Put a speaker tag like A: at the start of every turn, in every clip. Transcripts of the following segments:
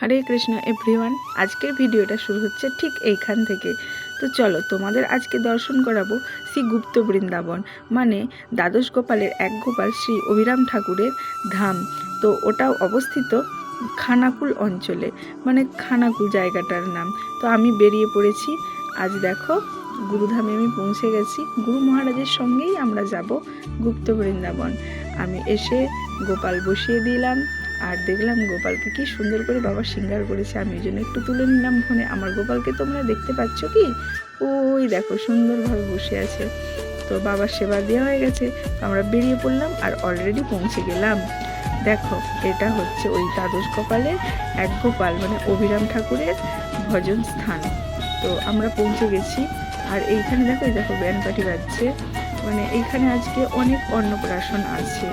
A: হরে Krishna everyone আজকের ভিডিওটা শুরু হচ্ছে ঠিক এইখান থেকে। তো চলো, তোমাদের আজকে দর্শন করাবো শ্রী গুপ্ত বৃন্দাবন মানে দ্বাদশ গোপালের এক গোপাল শ্রী অভিরাম ঠাকুরের ধাম। তো ওটাও অবস্থিত খানাকুল অঞ্চলে মানে খানাকুল জায়গাটার নাম। তো আমি বেরিয়ে পড়েছি। আজ দেখো, গুরুধামে আমি পৌঁছে গেছি। গুরু মহারাজের সঙ্গেই আমরা যাব গুপ্ত বৃন্দাবন। আমি এসে গোপাল বসিয়ে দিলাম। আর দেখলাম গোপালকে কি সুন্দর করে বাবা সিঙ্গার করেছে, আমি ওই জন্য একটু তুলে নিলাম ফোনে। আমার গোপালকে তোমরা দেখতে পাচ্ছ কি? ওই দেখো, সুন্দরভাবে বসে আছে। তো বাবার সেবা দেওয়া হয়ে গেছে আমরা বেরিয়ে পড়লাম আর অলরেডি পৌঁছে গেলাম। দেখো, এটা হচ্ছে ওই দ্বাদশ কপালের এক গোপাল মানে অভিরাম ঠাকুরের ভজন স্থান। তো আমরা পৌঁছে গেছি। আর এইখানে দেখো দেখো ব্যান পাটি বাজছে। মানে এইখানে আজকে অনেক অন্নপ্রাশন আছে।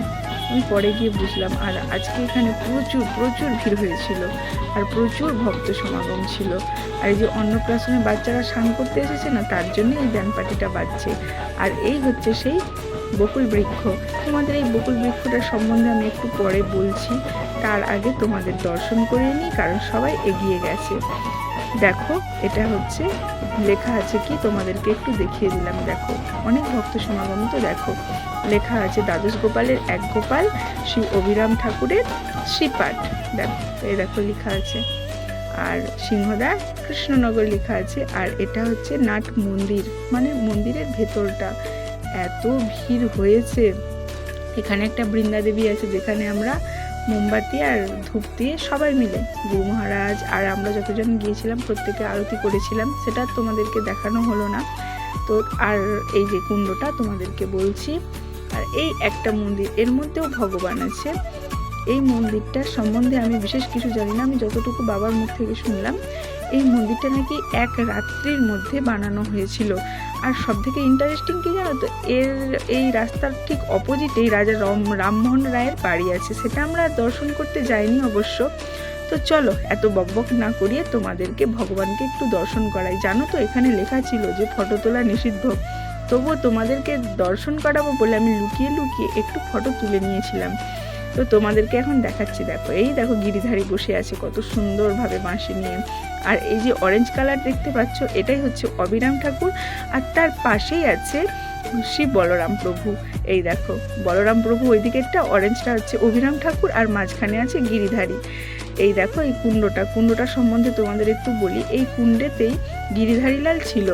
A: আমি পরে গিয়ে বুঝলাম, আর আজকে এখানে প্রচুর প্রচুর ভিড় হয়েছিল, আর প্রচুর ভক্ত সমাগম ছিল। আর এই যে অন্নপ্রাশনে বাচ্চারা স্নান করতে এসেছে না, তার জন্যই এই ব্যান পাটিটা বাজছে। আর এই হচ্ছে সেই বকুল বৃক্ষ। তোমাদের এই বকুল বৃক্ষটার সম্বন্ধে আমি একটু পরে বলছি। তার আগে তোমাদের দর্শন করে নিই, কারণ সবাই এগিয়ে গেছে। দেখো, এটা হচ্ছে, লেখা আছে কি? তোমাদেরকে একটু দেখিয়ে দিলাম, দেখো। অনেক ভক্ত সমাগম তো, দেখো। লেখা আছে, দ্বাদশ গোপালের এক গোপাল, শ্রী অভিরাম ঠাকুরের শ্রীপাঠ। দেখো, এই দেখো লেখা আছে। আর সিংহদা কৃষ্ণনগর লেখা আছে। আর এটা হচ্ছে নাট মন্দির মানে মন্দিরের ভেতরটা। এত ভিড় হয়েছে। এখানে একটা বৃন্দা দেবী আছে, যেখানে আমরা মোমবাতি আর ধূপ দিয়ে সবাই মিলে, গুরু মহারাজ আর আমরা যতজন গিয়েছিলাম, প্রত্যেকে আরতি করেছিলাম, সেটা তোমাদেরকে দেখানো হলো না। তো আর এই যে কুণ্ডটা তোমাদেরকে বলছি, আর এই একটা মন্দির, এর মধ্যেও ভগবান আছে। এই মন্দিরটার সম্বন্ধে আমি বিশেষ কিছু জানি না, আমি যতটুকু বাবার মুখ থেকে শুনলাম। এই মন্দিরটা নাকি এক রাত্রির মধ্যে বানানো হয়েছিল। আর সব থেকে ইন্টারেস্টিং কি জানো তো, এর, এই রাস্তার ঠিক অপোজিটেই রাজা রাম, রামমোহন রায়ের বাড়ি আছে। সেটা আমরা দর্শন করতে যাইনি অবশ্য। তো চলো, এত বকবক না করিয়ে তোমাদেরকে, ভগবানকে একটু দর্শন করাই। জানো তো, এখানে লেখা ছিল যে ফটো তোলা নিষিদ্ধ। তবুও তোমাদেরকে দর্শন করাবো বলে আমি লুকিয়ে লুকিয়ে একটু ফটো তুলে নিয়েছিলাম। তো তোমাদেরকে এখন দেখাচ্ছি, দেখো। এই দেখো গিরিধারী বসে আছে, কত সুন্দরভাবে বাঁশি নিয়ে। আর এই যে অরেঞ্জ কালার দেখতে পাচ্ছ, এটাই হচ্ছে অবিরাম ঠাকুর। আর তার পাশেই আছে শিব বলরাম প্রভু। এই দেখো, বলরাম প্রভু ওই দিকেরটা অরেঞ্জটা হচ্ছে অভিরাম ঠাকুর, আর মাঝখানে আছে গিরিধারী। এই দেখো, এই কুণ্ডটা কুণ্ডটা সম্বন্ধে তোমাদের একটু বলি। এই কুণ্ডেতেই গিরিধারীলাল ছিল।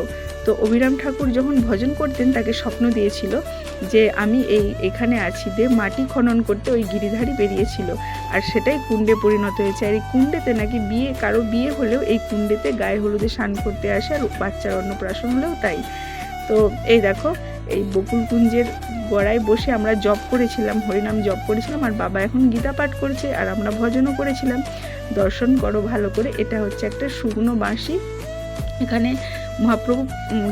A: তো অভিরাম ঠাকুর যখন ভজন করতেন, তাকে স্বপ্ন দিয়েছিল যে আমি এই এখানে আছি দিয়ে মাটি খনন করতে ওই গিরিধারী বেরিয়েছিল। আর সেটাই কুণ্ডে পরিণত হয়েছে। আর এই কুণ্ডেতে নাকি বিয়ে, কারও বিয়ে হলেও এই কুণ্ডেতে গায়ে হলুদে স্নান করতে আসে আর বাচ্চার অন্নপ্রাশন হলেও তাই। তো এই দেখো, এই বকুল কুঞ্জের গড়ায় বসে আমরা জব করেছিলাম, হরিনাম জব করেছিলাম, আর বাবা এখন গীতা পাঠ করছে আর আমরা ভজনও করেছিলাম। দর্শন করো ভালো করে, এটা হচ্ছে একটা শুকনো বাঁশি। এখানে মহাপ্রভু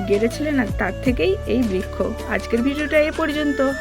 A: গেড়েছিলেন আর তার থেকেই এই বৃক্ষ। আজকের ভিডিওটা এ পর্যন্ত।